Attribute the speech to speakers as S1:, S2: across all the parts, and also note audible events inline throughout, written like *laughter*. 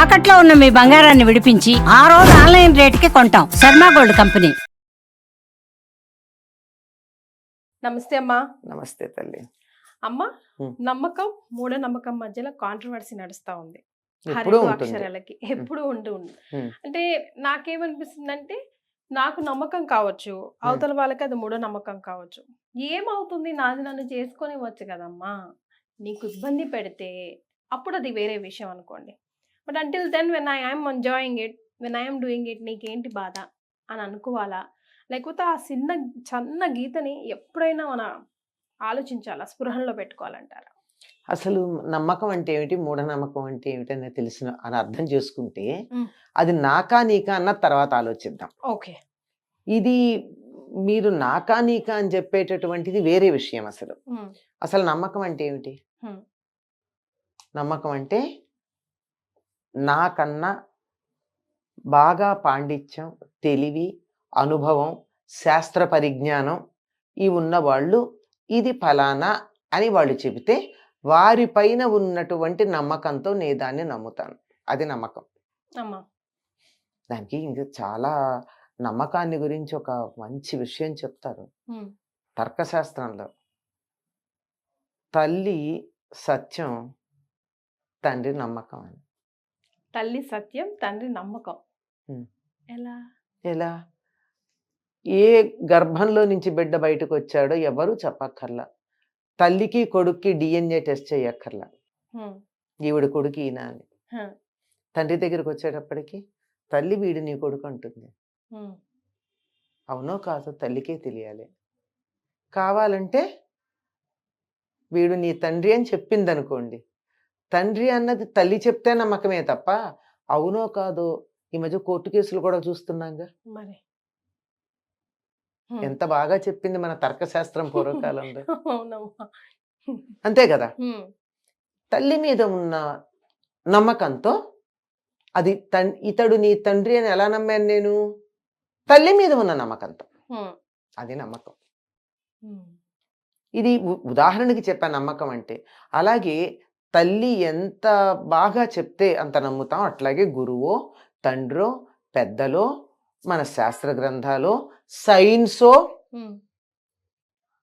S1: తాకట్లో ఉన్న మీ బంగారాన్ని విడిపించి ఆ రోజు ఆన్లైన్ రేటుకి కొంటాం. Sharma gold company.
S2: నమస్తే అమ్మా.
S3: నమస్తే తల్లి.
S2: అమ్మ. నమ్మకం మూఢనమ్మకం మధ్యలో కాంట్రవర్సీ నడుస్తా ఉంది.
S3: ఎప్పుడూ
S2: హరివు
S3: ఉంటుంది.
S2: అక్షరాలకి. ఎప్పుడు ఉంటూ ఉంది
S3: ఉమ్.
S2: అంటే నాకేమనిపిస్తుందంటే నాకు నమ్మకం కావచ్చు. అవతల వాళ్ళకి అది మూఢ నమ్మకం కావచ్చు. ఏమవుతుంది? నాది నన్ను చేసుకొని వచ్చు కదమ్మా. నీకు ఇబ్బంది పెడితే అప్పుడు అది వేరే విషయం అనుకోండి. But until then when I I'm enjoying it when I'm doing it నీకేంటి బాధ? అని అనుకోవాలా? లేకపోతే ఆ చిన్న చిన్న గీతని ఎప్పుడైనా మన ఆలోచించాలా? స్పృహంలో పెట్టుకోవాలంటారా?
S3: అసలు నమ్మకం అంటే ఏమిటి? మూఢనమ్మకం అంటే ఏమిటి అనేది తెలిసిన అని అర్థం చేసుకుంటే. అది నాకా నీకా అన్న తర్వాత ఆలోచిద్దాం.
S2: ఓకే.
S3: ఇది మీరు నాకా నీకా అని చెప్పేటటువంటిది వేరే విషయం అసలు. అసలు నమ్మకం అంటే ఏమిటి. నమ్మకం అంటే నాకన్నా బాగా పాండిత్యం తెలివి అనుభవం శాస్త్ర పరిజ్ఞానం ఇవి ఉన్న వాళ్ళు ఇది ఫలానా అని వాళ్ళు చెబితే వారిపైన ఉన్నటువంటి నమ్మకంతో నేను దాన్ని నమ్ముతాను. అది నమ్మకం. దానికి ఇంకా చాలా నమ్మకాన్ని గురించి ఒక మంచి విషయం చెప్తారు. తర్కశాస్త్రంలో తల్లి సత్యం తండ్రి నమ్మకం అని.
S2: తల్లి సత్యం తండ్రి నమ్మకం. ఎలా
S3: ఎలా ఏ గర్భంలో నుంచి బిడ్డ బయటకు వచ్చాడో ఎవరు చెప్పక్కర్లా తల్లికి కొడుక్కి డిఎన్ఏ టెస్ట్ చేయక్కర్లా. ఈవిడ కొడుకు ఈయన అని. తండ్రి దగ్గరికి వచ్చేటప్పటికి తల్లి వీడు నీ కొడుకు అంటుంది. అవునో కాదో తల్లికే తెలియాలి కావాలంటే వీడు నీ తండ్రి అని చెప్పింది అనుకోండి తండ్రి అన్నది తల్లి చెప్తే నమ్మకమే తప్ప అవునో కాదో ఈ మధ్య కోర్టు కేసులు కూడా చూస్తున్నాగా
S2: మరి.
S3: ఎంత బాగా చెప్పింది మన తర్కశాస్త్రం పూర్వకాలంలో *laughs* అంతే కదా. తల్లి మీద ఉన్న నమ్మకంతో అది ఇతడు నీ తండ్రి అని ఎలా నమ్మాను నేను తల్లి మీద ఉన్న నమ్మకంతో. అది నమ్మకం. ఇది ఉదాహరణకి చెప్పాను నమ్మకం అంటే అలాగే తల్లి ఎంత బాగా చెప్తే అంత నమ్ముతాం అట్లాగే గురువో తండ్రో పెద్దలో మన శాస్త్ర గ్రంథాలో సైన్సో.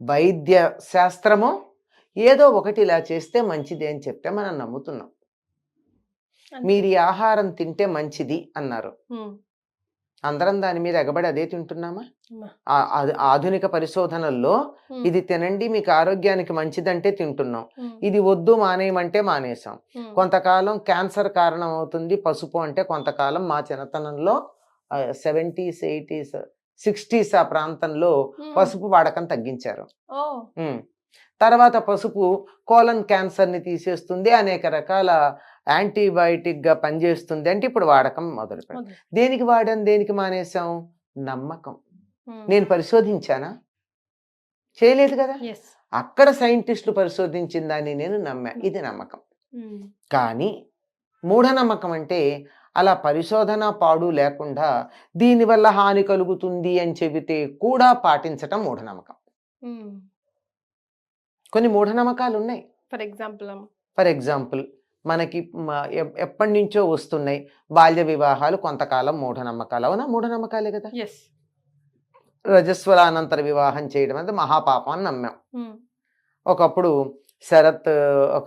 S3: వైద్య శాస్త్రమో ఏదో ఒకటి ఇలా చేస్తే మంచిది అని చెప్తే మనం నమ్ముతున్నాం. మీరు ఆహారం తింటే మంచిది అన్నారు. అందరం దాని మీద ఎగబడి అదే తింటున్నామా ఆధునిక పరిశోధనల్లో. ఇది తినండి మీకు ఆరోగ్యానికి మంచిదంటే తింటున్నాం. ఇది వద్దు మానేయమంటే మానేసాం. కొంతకాలం క్యాన్సర్ కారణం అవుతుంది పసుపు అంటే కొంతకాలం మా చిన్నతనంలో సెవెంటీస్ ఎయిటీస్ సిక్స్టీస్ ఆ ప్రాంతంలో. పసుపు వాడకం తగ్గించారు. తర్వాత పసుపు కోలన్ క్యాన్సర్ని తీసేస్తుంది అనేక రకాల యాంటీబయాటిక్గా పనిచేస్తుంది అంటే ఇప్పుడు వాడకం మొదలు. దేనికి వాడాం దేనికి మానేసాం నమ్మకం. నేను పరిశోధించానా చేయలేదు కదా. అక్కడ సైంటిస్టులు పరిశోధించిన దాన్ని నేను నమ్మా ఇది నమ్మకం. కానీ మూఢనమ్మకం అంటే అలా పరిశోధన పాడు లేకుండా దీనివల్ల హాని కలుగుతుంది అని చెబితే కూడా పాటించటం మూఢనమ్మకం. కొన్ని మూఢనమ్మకాలు ఉన్నాయి
S2: ఫర్ ఎగ్జాంపుల్
S3: ఫర్ ఎగ్జాంపుల్ మనకి ఎప్పటి నుంచో వస్తున్నాయి బాల్య వివాహాలు కొంతకాలం మూఢనమ్మకాలు. అవునా? మూఢనమ్మకాలే కదా? రజస్వలానంతర వివాహం చేయడం అనేది మహాపాపం అని నమ్మాం. ఒకప్పుడు శరత్ ఒక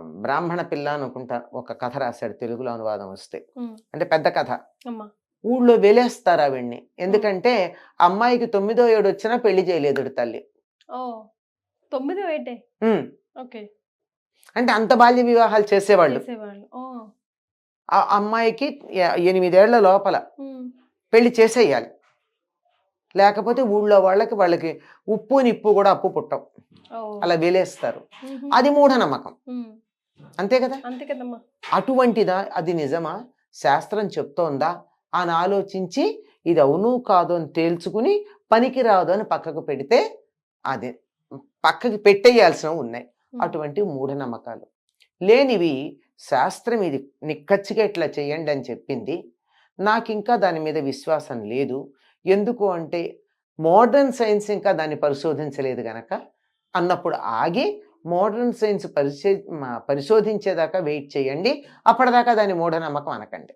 S3: బ్రాహ్మణ పిల్ల అనుకుంటా ఒక కథ రాశాడు తెలుగులో అనువాదం వస్తే. అంటే పెద్ద కథ. ఊళ్ళో వెలేస్తారు ఆవిడ్ని ఎందుకంటే అమ్మాయికి తొమ్మిదో ఏడు వచ్చినా పెళ్ళి చేయలేదు తల్లి.
S2: తొమ్మిది. ఓకే.
S3: అంటే అంత బాల్య వివాహాలు చేసేవాళ్ళు. ఆ అమ్మాయికి ఎనిమిదేళ్ళ లోపల. పెళ్ళి చేసేయాలి. లేకపోతే ఊళ్ళో వాళ్ళకి వాళ్ళకి ఉప్పు నిప్పు కూడా అప్పు పుట్టవు.
S2: ఓ.
S3: అలా వెలేస్తారు. అది మూఢనమ్మకం. అంతే కదా?
S2: అంతే కదమ్మా.
S3: అటువంటిదా? అది నిజమా? శాస్త్రం చెప్తోందా? అని ఆలోచించి ఇది అవును కాదు అని తేల్చుకుని పనికి రాదు అని పక్కకు పెడితే అది. పక్కకి పెట్టేయాల్సినవి ఉన్నాయి. అటువంటి మూఢనమ్మకాలు. లేనివి శాస్త్రం ఇది నిక్కచ్చిగా ఇట్లా చేయండి అని చెప్పింది. నాకు ఇంకా దాని మీద విశ్వాసం లేదు. ఎందుకు అంటే మోడర్న్ సైన్స్ ఇంకా దాన్ని పరిశోధించలేదు గనక. అన్నప్పుడు ఆగి మోడర్న్ సైన్స్ పరిశే పరిశోధించేదాకా వెయిట్ చేయండి. అప్పటిదాకా దాని మూఢనమ్మకం అనకండి.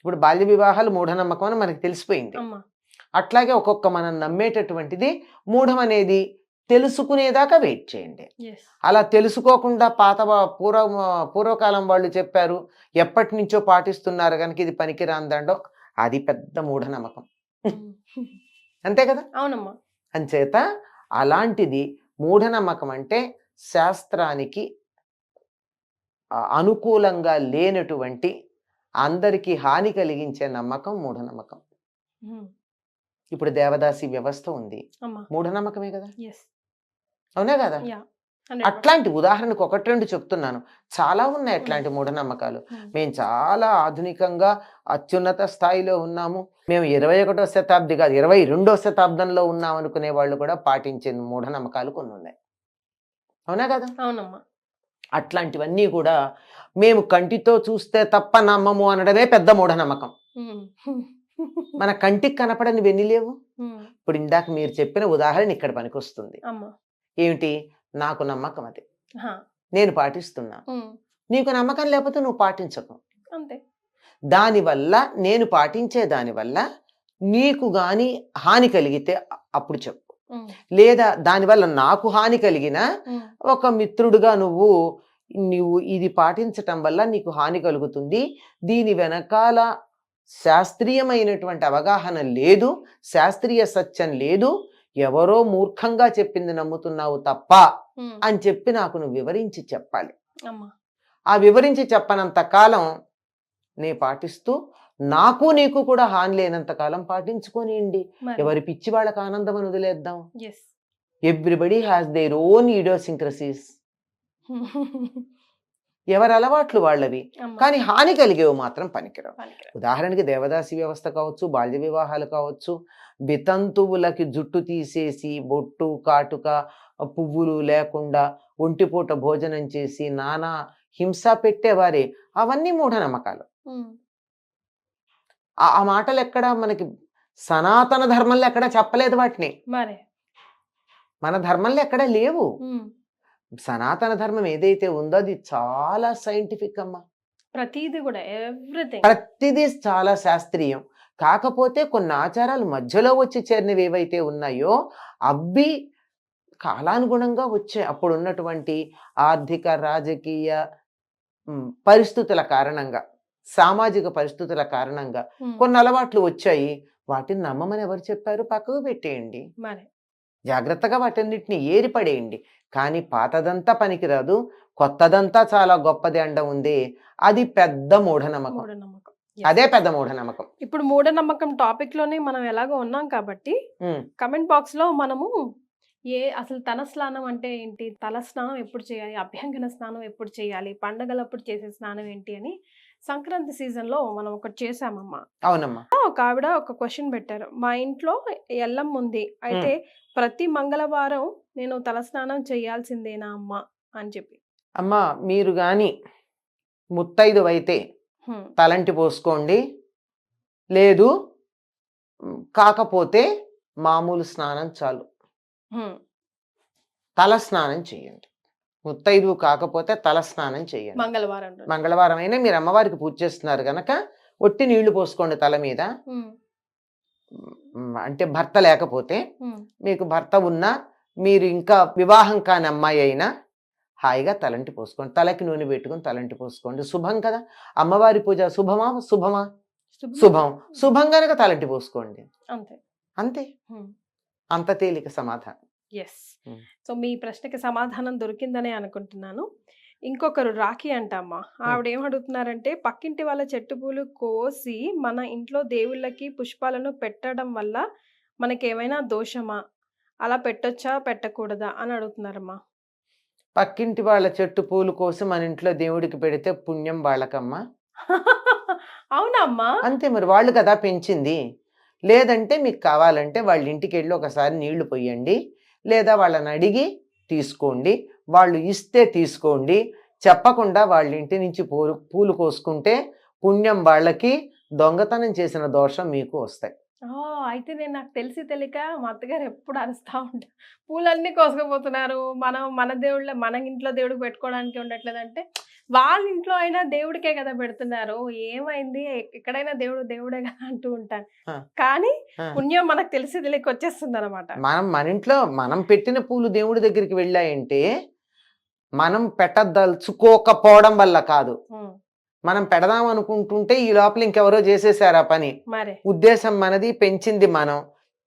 S3: ఇప్పుడు బాల్య వివాహాలు మూఢనమ్మకం అని మనకి తెలిసిపోయింది. అట్లాగే ఒక్కొక్క మనం నమ్మేటటువంటిది మూఢం అనేది తెలుసుకునేదాకా వెయిట్ చేయండి. అలా తెలుసుకోకుండా పాత పూర్వ పూర్వకాలం వాళ్ళు చెప్పారు ఎప్పటి నుంచో పాటిస్తున్నారు కనుక ఇది పనికిరాందండం అది పెద్ద మూఢనమ్మకం. *laughs* అంతే కదా?
S2: అవునమ్మా.
S3: అంచేత అలాంటిది మూఢనమ్మకం అంటే శాస్త్రానికి అనుకూలంగా లేనటువంటి అందరికీ హాని కలిగించే నమ్మకం మూఢనమ్మకం. ఇప్పుడు దేవదాసి వ్యవస్థ ఉంది. మూఢనమ్మకమే కదా? అవునా కదా? అట్లాంటి ఉదాహరణకు ఒకటి రెండు చెప్తున్నాను. చాలా ఉన్నాయి అట్లాంటి మూఢనమ్మకాలు. మేము చాలా ఆధునికంగా అత్యున్నత స్థాయిలో ఉన్నాము. మేము ఇరవై ఒకటో శతాబ్ది కాదు ఇరవై రెండో శతాబ్దంలో ఉన్నాం అనుకునే వాళ్ళు కూడా పాటించే మూఢనమ్మకాలు కొన్ని ఉన్నాయి. అవునా కదా?
S2: అవునమ్మా.
S3: అట్లాంటివన్నీ కూడా మేము కంటితో చూస్తే తప్ప నమ్మము అనడమే పెద్ద మూఢనమ్మకం. మన కంటికి కనపడని వెన్ని లేవు?
S2: ఉమ్,
S3: ఇప్పుడు ఇందాక మీరు చెప్పిన ఉదాహరణ ఇక్కడ పనికొస్తుంది.
S2: అమ్మా.
S3: ఏమిటి? నాకు నమ్మకం అది. నేను పాటిస్తున్నా. నీకు నమ్మకం లేకపోతే నువ్వు పాటించకు.
S2: అంతే.
S3: దానివల్ల నేను పాటించే దానివల్ల నీకు గాని హాని కలిగితే అప్పుడు చెప్పు. లేదా దానివల్ల నాకు హాని కలిగిన ఒక మిత్రుడుగా నువ్వు నువ్వు ఇది పాటించటం వల్ల నీకు హాని కలుగుతుంది. దీని వెనకాల శాస్త్రీయమైనటువంటి అవగాహన లేదు శాస్త్రీయ సత్యం లేదు ఎవరో మూర్ఖంగా చెప్పింది నమ్ముతున్నావు తప్ప అని చెప్పి నాకు నువ్వు వివరించి చెప్పాలి. ఆ వివరించి చెప్పనంత కాలం నే పాటిస్తూ నాకు నీకు కూడా హాని లేనంత కాలం పాటించుకోనియండి. ఎవరి పిచ్చి వాళ్ళకి ఆనందం అని వదిలేద్దాం. Everybody has their own idiosyncrasies ఎవరి అలవాట్లు వాళ్ళవి. కానీ హాని కలిగేవి మాత్రం పనికిరావు. ఉదాహరణకి దేవదాసి వ్యవస్థ కావచ్చు బాల్య వివాహాలు కావచ్చు బితంతువులకి జుట్టు తీసేసి బొట్టు కాటుక పువ్వులు లేకుండా ఒంటిపూట భోజనం చేసి నానా హింస పెట్టేవారే. అవన్నీ మూఢనమ్మకాలు. ఆ ఆ మాటలు ఎక్కడ మనకి సనాతన ధర్మంలో ఎక్కడ చెప్పలేదు వాటిని. మన ధర్మంలో ఎక్కడ లేవు సనాతన ధర్మం ఏదైతే ఉందో అది చాలా సైంటిఫిక్ అమ్మా.
S2: ప్రతిదీ కూడా ఎవ్రీథింగ్.
S3: ప్రతిదీ చాలా శాస్త్రీయం. కాకపోతే కొన్ని ఆచారాలు మధ్యలో వచ్చి చేరినవి ఏవైతే ఉన్నాయో అవి కాలానుగుణంగా వచ్చాయి. అప్పుడు ఉన్నటువంటి ఆర్థిక రాజకీయ పరిస్థితుల కారణంగా సామాజిక పరిస్థితుల కారణంగా కొన్ని అలవాట్లు వచ్చాయి. వాటిని నమ్మమని ఎవరు చెప్పారు? పక్కకు పెట్టేయండి. జాగ్రత్తగా వాటన్నిటిని ఏరిపడేయండి. కానీ పాతదంతా పనికిరాదు. కొత్తదంతా చాలా గొప్పది అండ ఉంది. అది పెద్ద మూఢనమ్మకం. అదే పెద్ద మూఢనమ్మకం.
S2: ఇప్పుడు మూఢనమ్మకం టాపిక్లోనే మనం ఎలాగో ఉన్నాం కాబట్టి కమెంట్ బాక్స్లో మనము ఏ అసలు తల స్నానం అంటే ఏంటి? తల స్నానం ఎప్పుడు చేయాలి? అభ్యంగన స్నానం ఎప్పుడు చేయాలి? పండగలప్పుడు చేసే స్నానం ఏంటి అని సంక్రాంతి సీజన్లో మనం ఒకటి చేసామమ్మా
S3: అవునమ్మా.
S2: ఒక ఆవిడ ఒక క్వశ్చన్ పెట్టారు. మా ఇంట్లో ఎల్లం ఉంది. అయితే ప్రతి మంగళవారం నేను తలస్నానం చేయాల్సిందేనా అమ్మా? అని చెప్పి.
S3: అమ్మా మీరు గాని ముత్తైదు అయితే తలంటి పోసుకోండి. లేదు కాకపోతే మామూలు స్నానం చాలు. తల స్నానం చేయండి. ముత్తైదు కాకపోతే తల స్నానం చేయండి.
S2: మంగళవారం.
S3: మంగళవారం అయినా మీరు అమ్మవారికి పూజ చేస్తున్నారు గనక ఒట్టి నీళ్ళు పోసుకోండి తల మీద. అంటే భర్త లేకపోతే మీకు భర్త ఉన్నా మీరు ఇంకా వివాహం కాని అమ్మాయి అయినా హాయిగా తలంటి పోసుకోండి. తలకి నూనె పెట్టుకొని తలంటి పోసుకోండి. శుభం కదా? అమ్మవారి పూజ శుభమా? శుభమా?
S2: శుభం.
S3: శుభం కనుక తలంటి పోసుకోండి.
S2: అంతే.
S3: అంతే. అంత తేలిక సమాధానం.
S2: ఎస్. సో మీ ప్రశ్నకి సమాధానం దొరికిందనే అనుకుంటున్నాను. ఇంకొకరు రాఖీ అంటమ్మా ఆవిడ ఏం అడుగుతున్నారంటే పక్కింటి వాళ్ళ చెట్టు పూలు కోసి మన ఇంట్లో దేవుళ్ళకి పుష్పాలను పెట్టడం వల్ల మనకి ఏమైనా దోషమా? అలా పెట్టొచ్చా? పెట్టకూడదా? అని అడుగుతున్నారమ్మా.
S3: పక్కింటి వాళ్ళ చెట్టు పూలు కోసం మన ఇంట్లో దేవుడికి పెడితే పుణ్యం వాళ్ళకమ్మా.
S2: అవునమ్మా.
S3: అంతే మరి వాళ్ళు కదా పెంచింది. లేదంటే మీకు కావాలంటే వాళ్ళ ఇంటికి వెళ్ళి ఒకసారి నీళ్ళు పోయండి లేదా వాళ్ళని అడిగి తీసుకోండి. వాళ్ళు ఇస్తే తీసుకోండి. చెప్పకుండా వాళ్ళ ఇంటి నుంచి పూలు పూలు కోసుకుంటే పుణ్యం వాళ్ళకి దొంగతనం చేసిన దోషం మీకు వస్తాయి.
S2: అయితే నేను నాకు తెలిసి తెలియక మా అత్తగారు ఎప్పుడు అరుస్తా ఉంటారు. పూలన్నీ కోసుకుపోతున్నారు. మనం మన దేవుళ్ళ మన ఇంట్లో దేవుడికి పెట్టుకోవడానికి ఉండట్లేదంటే వాళ్ళ ఇంట్లో అయినా దేవుడికే కదా పెడుతున్నారు. ఏమైంది? ఎక్కడైనా దేవుడు దేవుడే కదా అంటూ ఉంటాను. కానీ. పుణ్యం మనకు తెలిసి తెలియక వచ్చేస్తుంది అనమాట
S3: మనం మన ఇంట్లో మనం పెట్టిన పూలు దేవుడి దగ్గరికి వెళ్ళాయంటే మనం పెట్టదలుచుకోకపోవడం వల్ల కాదు. మనం పెడదాం అనుకుంటుంటే ఈ లోపల ఇంకెవరో చేసేసారు ఆ పని. ఉద్దేశం మనది పెంచింది మనం.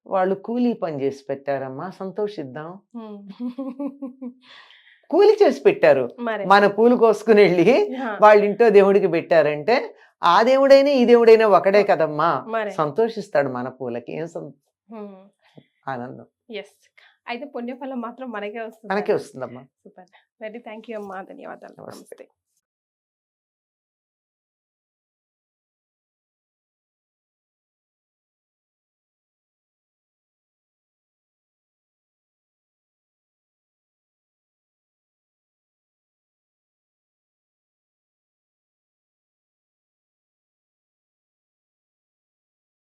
S3: వాళ్ళు కూలీ పని చేసి పెట్టారమ్మా సంతోషిద్దాం. కూలి చేసి పెట్టారు. మన పూలు కోసుకుని వెళ్ళి వాళ్ళ ఇంట్లో దేవుడికి పెట్టారంటే ఆ దేవుడైనా ఈ దేవుడైనా ఒకడే కదమ్మా. సంతోషిస్తాడు మన పూలకి ఏం ఆనందం.
S2: ఎస్ అయితే పుణ్యఫలం మాత్రం మనకే వస్తుంది
S3: మనకే వస్తుందమ్మా.
S2: సూపర్. వెరీ థ్యాంక్ యూ అమ్మా. ధన్యవాదాలు. నమస్తే.